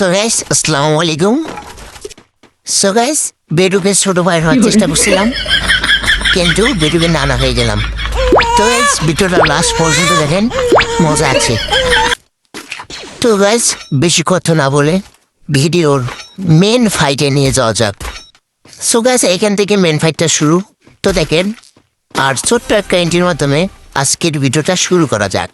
So guys আসসালামু আলাইকুম so guys বেডুকে ছোট ভাই হওয়ার চেষ্টা করছিলাম কিন্তু বেডুকে নানা হয়ে গেলাম তো গাইস ভিডিওটা লাস্ট পর্যন্ত দেখেন মজা আছে তো গাইস বেশি কথা না বলে ভিডিওর মেন ফাইটে নিয়ে যাওয়া যাক সো গাইস এখান থেকে মেন ফাইটটা শুরু তো দেখেন আর ছোট্ট একটা এন্ট্রির মাধ্যমে আজকের ভিডিওটা শুরু করা যাক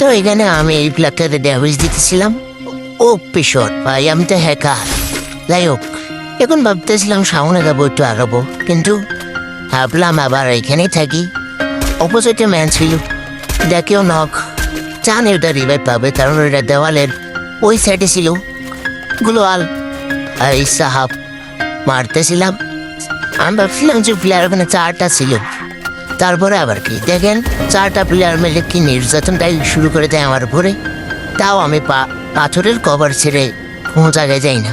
তো এখানে আমি এই প্লাগটাতে ড্যামেজ দিতেছিলাম। ও পিশর ভাই, আমি তো হ্যাকার যাই হোক, এখন ভাবতেছিলাম সামনে যাব, একটু আগাবো। কিন্তু ভাবলাম আবার এখানেই থাকি। অপোজিটে ম্যান ছিল। দেখেও নখ জানে ওটা রিভাইভ পাবে, কারণ ওটা দেওয়ালের ওই সাইডে ছিল। গুলোয়াল এই সাহাব, মারতেছিলাম। আমি ভাবছিলাম যে প্লেয়ার ওখানে চারটা ছিল। তারপরে আবার কি? দেখেন, চারটা প্লেয়ার মিলে কি নির্যাতনটাই শুরু করে দেয় আমার উপরে। তাও আমি পা, পাথরের কভার ছেড়ে কোনো জায়গায় যাই না।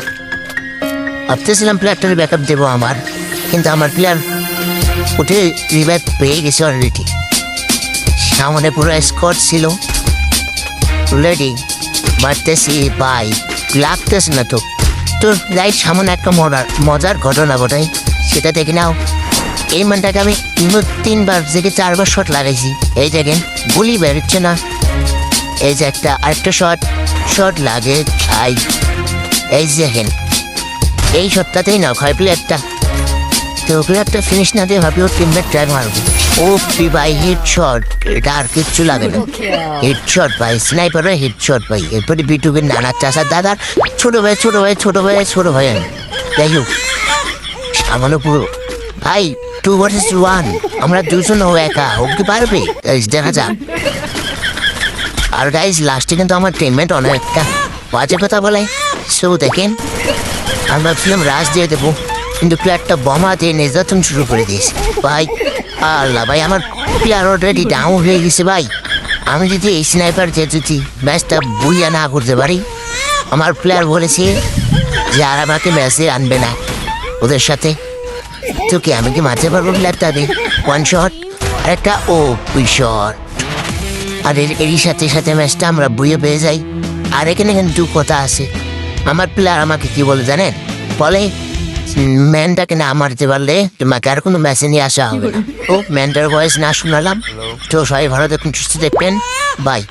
ভাবতেছিলাম প্লেয়ারটার ব্যাকআপ দেবো আমার, কিন্তু আমার প্লেয়ার উঠে রিভাইভ পেয়ে গেছে অলরেডি সামনে পুরো স্কট ছিল। রেডি মারতেছি বাই লাগতেছে না তো। তো রাইট সামনে একটা মজার মজার ঘটনা ঘটাই সেটা দেখে নাও। এই মানটাকে আমি তিন- তিনবার থেকে চারবার শট লাগাইছি। এই দেখেন, গুলি বেরোচ্ছে না। এই যে একটা, আরেকটা শট শট লাগে আই এই যে দেখেন, এই শটটাতেই না হয় প্লেয়ারটা তো প্লেয়ারটা ফিনিশ না দিয়ে ভাবি ওর টিমমেট ট্রাই মারবো ও ভাই হিট শট এটা আর কিচ্ছু লাগে না। হিট শট ভাই স্নাইপারের হিট শট ভাই। এরপরে বিটুবের নানা চাষার দাদার ছোট ভাই ছোট ভাই ছোট ভাই ছোট ভাই। যাই হোক আমারও পুরো ভাই টু ভার্সেস ওয়ান আমরা দুজন ও একা, ও কি পারবে? দেখা যাক। আর গাইজ লাস্টে কিন্তু আমার টিমমেট অনেকটা বাজে কথা বলে। সো দেখেন, আমি ভাবছিলাম রাজ দিয়ে দেবো, কিন্তু প্লেয়ারটা বোমা দিয়ে নির্যাতন শুরু করে দিয়েছে। ভাই, আল্লাহ, ভাই, আমার প্লেয়ার অলরেডি ডাউন হয়ে গেছে, ভাই। আমি যদি এই স্নাইপার যে যদি ম্যাচটা বুইয়া না করতে পারি, আমার প্লেয়ার বলেছে যে আর আমাকে ম্যাচে আনবে না। ওদের সাথে তো কি আমি কি মারতে পারব তাদের ওয়ান শট আর একটা ও দুই শট আর এর এরই সাথে সাথে ম্যাচটা আমরা বুয়ে পেয়ে যাই। আর এখানে কিন্তু কথা আছে। আমার প্লেয়ার আমাকে কি বলে জানেন? বলে, ম্যানটাকে না মারতে পারলে তোমাকে আর কোনো ম্যাচে নিয়ে আসা হবে না। ও, ম্যানটার ভয়েস না শোনালাম। তো সবাই ভালো দেখুন সুস্থ দেখবেন বাই